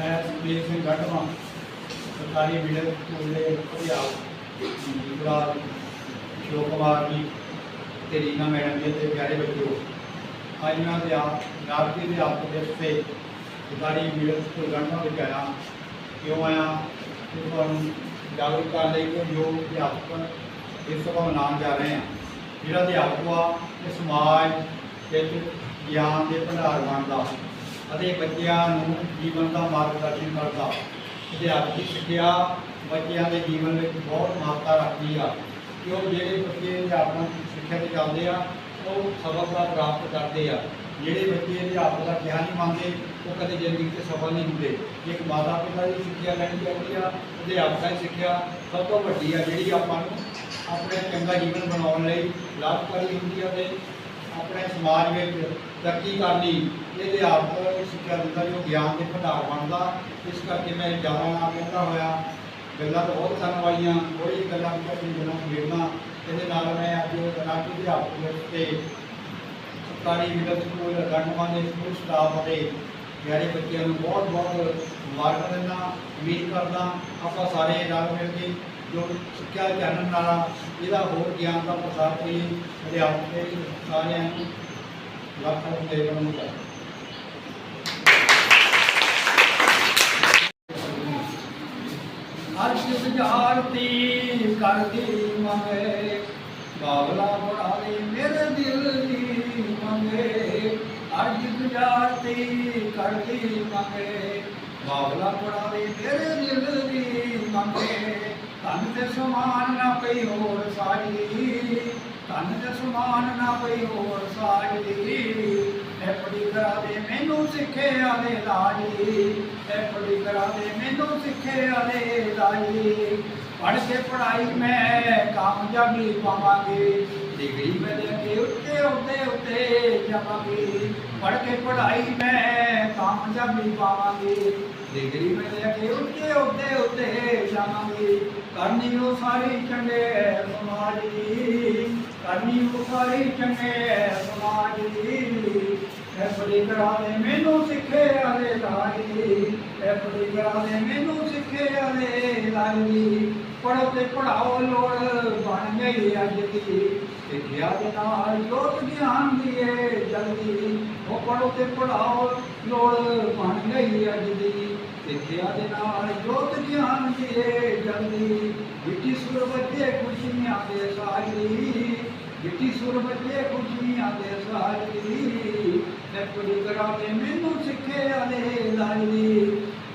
ਮੈਂ ਸੁਖਬੀਰ ਸਿੰਘ ਗੜਵਾ ਸਰਕਾਰੀ middle school ਦੇ ਅਧਿਆਪਕ ਗੁਰਦੁਆਰਾ ਸ਼ਿਵ ਕੁਮਾਰ ਜੀ ਤੇ ਰੀਨਾ ਮੈਡਮ ਜੀ ਤੇ ਪਿਆਰੇ ਬੱਚਿਓ, ਅੱਜ ਮੈਂ ਅਧਿਆਪ ਨਾਰਕੀ ਅਧਿਆਪਕ ਦੇ ਉੱਤੇ ਸਰਕਾਰੀ ਮਿਡਲ ਸਕੂਲ ਗੜਵਾ ਵਿੱਚ ਆਇਆ। ਕਿਉਂ ਆਇਆ? ਕਿ ਤੁਹਾਨੂੰ ਜਾਗਰੂਕ ਕਰਨ ਲਈ ਕਿ ਯੋਗ ਅਧਿਆਪਕ ਇਸ ਸਭਾ ਮਨਾਉਣ ਜਾ ਰਹੇ ਹਾਂ ਜਿਹੜਾ ਅਧਿਆਪਕ ਆ, ਇਹ ਸਮਾਜ ਵਿੱਚ ਗਿਆਨ ਦੇ ਭੰਡਾਰ ਬਣਦਾ। ਅਤੇ ਬੱਚਿਆਂ ਨੂੰ ਜੀਵਨ ਦਾ ਮਾਰਗਦਰਸ਼ਨ ਕਰਦਾ। ਅਧਿਆਪਕ ਸਿੱਖਿਆ ਬੱਚਿਆਂ ਦੇ ਜੀਵਨ ਵਿੱਚ ਬਹੁਤ ਮਹੱਤਤਾ ਰੱਖਦੀ ਆ। ਕਿਉਂ ਜਿਹੜੇ ਬੱਚੇ ਅਧਿਆਪਕ ਸਿੱਖਿਆ ਤੇ ਚੱਲਦੇ ਆ, ਉਹ ਸਫਲਤਾ ਪ੍ਰਾਪਤ ਕਰਦੇ ਆ। ਜਿਹੜੇ ਬੱਚੇ ਅਧਿਆਪਕ ਦਾ ਕਿਹਾ ਨਹੀਂ ਮੰਨਦੇ, ਉਹ ਕਦੇ ਜ਼ਿੰਦਗੀ 'ਚ ਸਫਲ ਨਹੀਂ ਹੁੰਦੇ। ਇੱਕ ਮਾਤਾ ਪਿਤਾ ਦੀ ਸਿੱਖਿਆ ਲੈਣੀ ਚਾਹੀਦੀ ਆ, ਅਧਿਆਪਕਾਂ ਦੀ ਸਿੱਖਿਆ ਸਭ ਤੋਂ ਵੱਡੀ ਆ, ਜਿਹੜੀ ਆਪਾਂ ਨੂੰ ਆਪਣੇ ਚੰਗਾ ਜੀਵਨ ਬਣਾਉਣ ਲਈ ਲਾਭਕਾਰੀ ਹੁੰਦੀ ਆ ਤੇ ਆਪਣੇ ਸਮਾਜ ਵਿੱਚ ਤਰੱਕੀ ਕਰਨੀ ਇਹ ਅਧਿਆਪਕ ਸਿੱਖਿਆ ਦਿੰਦਾ ਜੋ ਗਿਆਨ ਦੇ ਭੰਡਾਰ ਬਣਦਾ। ਇਸ ਕਰਕੇ ਮੈਂ ਜ਼ਿਆਦਾ ਨਾ ਕਹਿੰਦਾ ਹੋਇਆ, ਗੱਲਾਂ ਤਾਂ ਬਹੁਤ ਕਰਨ ਵਾਲੀਆਂ ਕੋਈ ਗੱਲਾਂ ਆਪਣੀ ਗੱਲਾਂ ਖੇਡਣਾ ਇਹਦੇ ਨਾਲ ਮੈਂ ਅੱਜ ਰਾਜੀ ਅਧਿਆਪਕ ਦੇ ਉੱਤੇ ਸਰਕਾਰੀ ਮਿਡਲ ਸਕੂਲ ਗੰਡਵਾਂ ਦੇ ਸਕੂਲ ਸਟਾਫ ਅਤੇ ਪਿਆਰੇ ਬੱਚਿਆਂ ਨੂੰ ਬਹੁਤ ਬਹੁਤ ਮੁਬਾਰਕ ਦਿੰਦਾ, ਉਮੀਦ ਕਰਦਾ, ਆਪਾਂ ਸਾਰੇ ਰਲ ਮਿਲ ਕੇ ਜੋ ਸਿੱਖਿਆ ਚਾਨਣ ਨਾਲ ਇਹਦਾ ਹੋਰ ਗਿਆਨ ਦਾ ਪ੍ਰਸਾਰ ਕਰੀਏ। ਅਧਿਆਪਕ ਸਾਰਿਆਂ ਨੂੰ ਲੱਖ ਲੱਖ ਦੇ ਬਣਨ ਦਾ ਕਰਦੀ ਮੰਗੇ, ਬਾਬਲਾ ਬੜਾਲੇ ਮੇਰੇ ਦਿਲ ਦੀ ਮੰਗੇ। ਅਰਸ਼ ਵਿਚਾਰਤੀ ਕਰਦੀ ਮੰਗੇ, ਬਾਬਲਾ ਬੜਾਲੇ ਮੇਰੇ ਦਿਲ ਦੀ ਮੰਗੇ। ਤਨ ਤੇ ਸਮਾਨ ਨਾ ਪਈ ਹੋਰ ਸਾਜੀ ਤਨ ਤੇ ਸਮਾਨ ਨਾ ਪਈ ਹੋਰ ਸਾਜੀ ਐ ਕਰਾ ਦੇ ਮੈਨੂੰ ਸਿੱਖਿਆ ਦੇ ਲਾਜੀ ਐ ਕਰਾ ਦੇ ਮੈਨੂੰ ਸਿੱਖਿਆ ਦੇ ਲਾਜੀ ਪੜ੍ਹ ਕੇ ਪੜਾਈ ਮੈਂ ਕਾਮਯਾਬੀ ਪਾਵਾਂਗੀ। ਡਿਗਰੀ ਮੈਂ ਲੈ ਕੇ ਉੱਤੇ ਉੱਤੇ ਉੱਤੇ ਜਾਵਾਂਗੀ। ਪੜ੍ਹ ਕੇ ਪੜਾਈ ਮੈਂ ਕਾਮਯਾਬੀ ਪਾਵਾਂਗੀ। ਡਿਗਰੀ ਮੈਂ ਲੈ ਕੇ ਉੱਤੇ ਉੱਤੇ ਉੱਤੇ ਜਾਵਾਂਗੀ। ਕਰਨੀ ਉਹ ਸਾਰੀ ਚੰਗੇ ਸਮਾਜ ਦੀ। ਕਰਨੀ ਉਹ ਚੰਗੇ ਸਮਾਜ ਦੀ। ਐ ਬੜੀ ਕਰਾ ਦੇ ਮੈਨੂੰ ਸਿੱਖੇ ਆਲੇ ਲਾਈ ਐ ਬੜੀ ਕਰਾ ਮੈਨੂੰ ਸਿੱਖੇ ਆਲੇ ਲਾਈ ਪੜੋ ਤੇ ਪੜਾਓ ਲੋੜ ਬਣ ਗਈ ਅੱਜ ਦੀ। ਸਿੱਖਿਆ ਦੇ ਨਾਲ ਜੋਤ ਗਿਆਨ ਦੀ ਜਲਦੀ। ਉਹ ਪੜੋ ਤੇ ਪੜਾਓ ਲੋੜ ਬਣ ਗਈ ਅੱਜ ਦੀ। ਸਿੱਖਿਆ ਦੇ ਨਾਲ ਜੋਤ ਗਿਆਨ ਦੀ ਜਲਦੀ। ਮਿੱਟੀ ਸੁਰ ਬੱਚੇ ਖੁਸ਼ੀਆਂ ਦੇ ਸਾਰੀ ਮਿੱਟੀ ਸੁਰ ਬੱਚੇ ਖੁਸ਼ੀਆਂ ਦੇ ਐ ਬੜੀ ਕਰਾਵੇ ਮੈਨੂੰ ਸਿੱਖਿਆ ਦੇ ਲਾਈ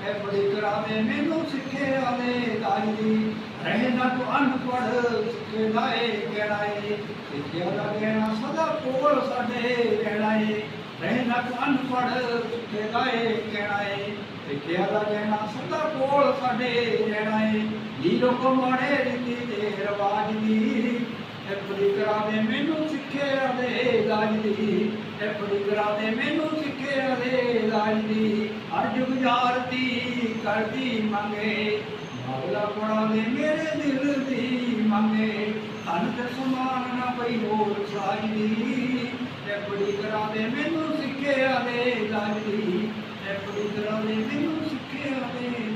ਐ ਬੜੀ ਕਰਾਵੇ ਮੈਨੂੰ ਸਿੱਖਿਆ ਦੇ ਲਾਈ ਰਹੇ ਨਾ ਤੂੰ ਅਨਪੜ੍ਹ, ਸਿੱਖੇ ਲਾਏ ਕਿਹੜਾ ਏ। ਸਿੱਖਿਆ ਦਾ ਕਹਿਣਾ ਸਦਾ ਕੋਲ ਸਾਡੇ ਰਹਿਣਾ ਏ। ਰਹੇ ਨਾ ਤੂੰ ਅਨਪੜ੍ਹ, ਸਿੱਖੇ ਲਾਏ ਕਹਿਣਾ ਏ। ਸਿੱਖਿਆ ਦਾ ਕਹਿਣਾ ਸਦਾ ਕੋਲ ਸਾਡੇ ਰਹਿਣਾ ਏ। ਜੀ ਲੋਕ ਮਾੜੇ ਰੀਤੀ ਤੇ ਰਵਾਜ ਦੀ। ਐ ਬੜੀ ਕਰਾਵੇ ਮੈਨੂੰ ਸਿੱਖਿਆ ਦੇ ਲਾਜ ਦੀ। ਐ ਬੜੀ ਕਰਾਵੇ ਮੈਨੂੰ ਸਿੱਖਿਆ ਦੇ। ਲਾਜ ਦੀ ਅਰਜ ਗੁਜ਼ਾਰਤੀ ਕਰਦੀ ਮੰਗੇ। ਮਾਵਲਾ ਪੜਾ ਦੇ ਮੇਰੇ ਦਿਲ ਦੀ ਮੰਗੇ। ਧਨ ਤੇ ਸਮਾਨ ਨਾ ਪਈ ਹੋਰ ਸਾਜ ਦੀ। ਐ ਬੜੀ ਕਰਾਵੇ ਮੈਨੂੰ ਸਿੱਖਿਆ ਦੇ ਲਾਜ ਦੀ। ਐ ਬੜੀ ਕਰਾਵੇ ਮੈਨੂੰ ਸਿੱਖਿਆ ਦੇ